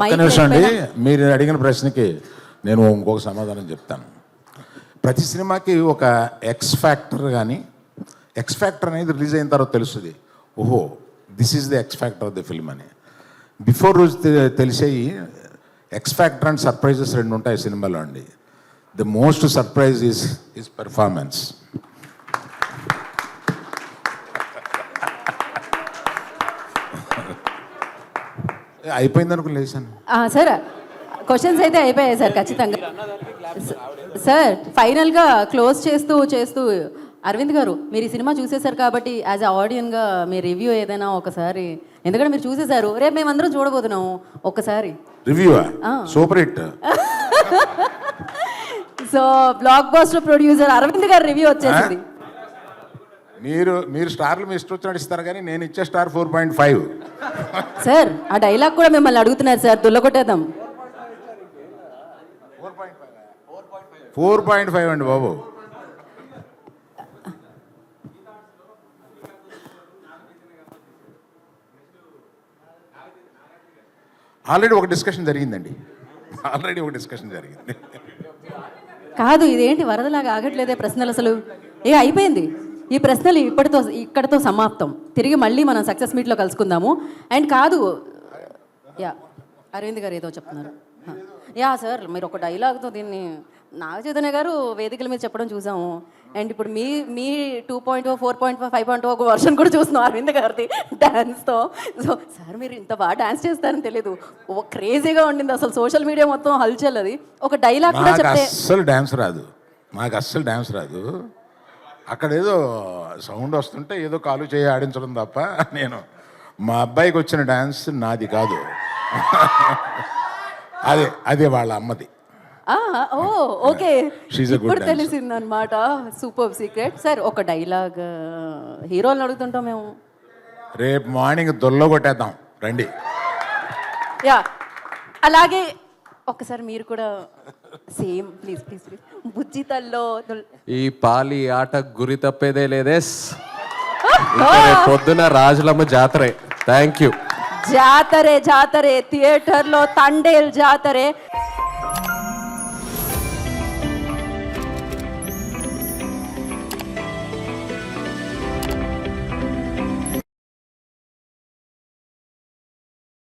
Mic నిమిషం అండి. మీరు అడిగిన ప్రశ్నకి నేను ఇంకొక సమాధానం చెప్తాను. ప్రతి సినిమాకి ఒక ఎక్స్ ఫ్యాక్టర్ కానీ ఎక్స్ ఫ్యాక్టర్ అనేది రిలీజ్ అయిన తర్వాత తెలుస్తుంది. ఓహో this is the X factor of the film అని. బిఫోర్ రోజు తెలిసేవి ఎక్స్ ఫ్యాక్టర్ అండ్ సర్ప్రైజెస్ రెండు ఉంటాయి సినిమాలో అండి. The most surprise is is performance అయిపోయింది అనుకుని లేచాను సార్ క్వశ్చన్స్ అయితే అయిపోయాయి సార్ ఖచ్చితంగా. సార్ ఫైనల్గా క్లోజ్ చేస్తూ చేస్తూ అరవింద్ గారు మీరు ఈ సినిమా చూసేశారు కాబట్టి యాజ్ అ ఆడియన్గా మీ రివ్యూ ఏదైనా ఒకసారి ఎందుకంటే మీరు చూసేశారు రేపు మేమందరం చూడబోతున్నాము ఒక్కసారి రివ్యూవా super hit so blockbuster producer Aravind garu review వచ్చేసింది. మీరు మీరు స్టార్లు మీ ఇష్టం వచ్చినట్టు ఇస్తారు కానీ నేను ఇచ్చే star four point five. Sir ఆ డైలాగ్ కూడా మిమ్మల్ని అడుగుతున్నారు సార్ దుల్లగొట్టేద్దాం. Four point five. అండి బాబు. ఆల్రెడీ ఒక డిస్కషన్ జరిగిందండి. ఆల్రెడీ ఒక డిస్కషన్ జరిగింది. కాదు ఇదేంటి వరదలాగా ఆగట్లేదే ప్రశ్నలు అసలు? ఏ అయిపోయింది. ఈ ప్రశ్నలు ఇప్పటితో ఇక్కడితో సమాప్తం. తిరిగి మళ్ళీ మనం సక్సెస్ మీట్లో కలుసుకుందాము. అండ్ కాదు యా అరవింద్ గారు ఏదో చెప్తున్నారు. యా సార్ మీరు ఒక డైలాగ్తో దీన్ని నాగ చైతన్య గారు వేదికల మీద చెప్పడం చూసాము. అండ్ ఇప్పుడు మీ మీ two point four point five point ఒక వర్షన్ కూడా చూస్తున్నాం అరవింద్ గారిది డ్యాన్స్తో సో సార్ మీరు ఇంత బాగా డ్యాన్స్ చేస్తారని తెలియదు ఓ క్రేజీగా ఉండింది అసలు సోషల్ మీడియా మొత్తం హల్చల్ అది. ఒక డైలాగ్ కూడా చెప్తే అస్సలు డ్యాన్స్ రాదు. నాకు అస్సలు డ్యాన్స్ రాదు. అక్కడ ఏదో సౌండ్ వస్తుంటే ఏదో కాలు చేయి ఆడించడం తప్ప నేను మా అబ్బాయికి వచ్చిన డ్యాన్స్ నాది కాదు. అదే అదే వాళ్ళ అమ్మది. ఓ ఓకే. ఇప్పుడు. తెలిసింది అనమాట సూపర్ సీక్రెట్ సార్ ఒక డైలాగ్ హీరోలను అడుగుతుంటాం మేము. రేపు మార్నింగ్ దొల్లో కొట్టేద్దాం రండి. యా అలాగే ఒకసారి మీరు కూడా సేమ్ ప్లీజ్ ప్లీజ్ ప్లీజ్. బుజ్జితల్లో ఈ పాలి ఆట గురి తప్పేదే లేదేస్ రేపు పొద్దున రాజులమ్మ జాతరే. థ్యాంక్ యూ జాతరే జాతరే థియేటర్లో తండేల్ జాతరే.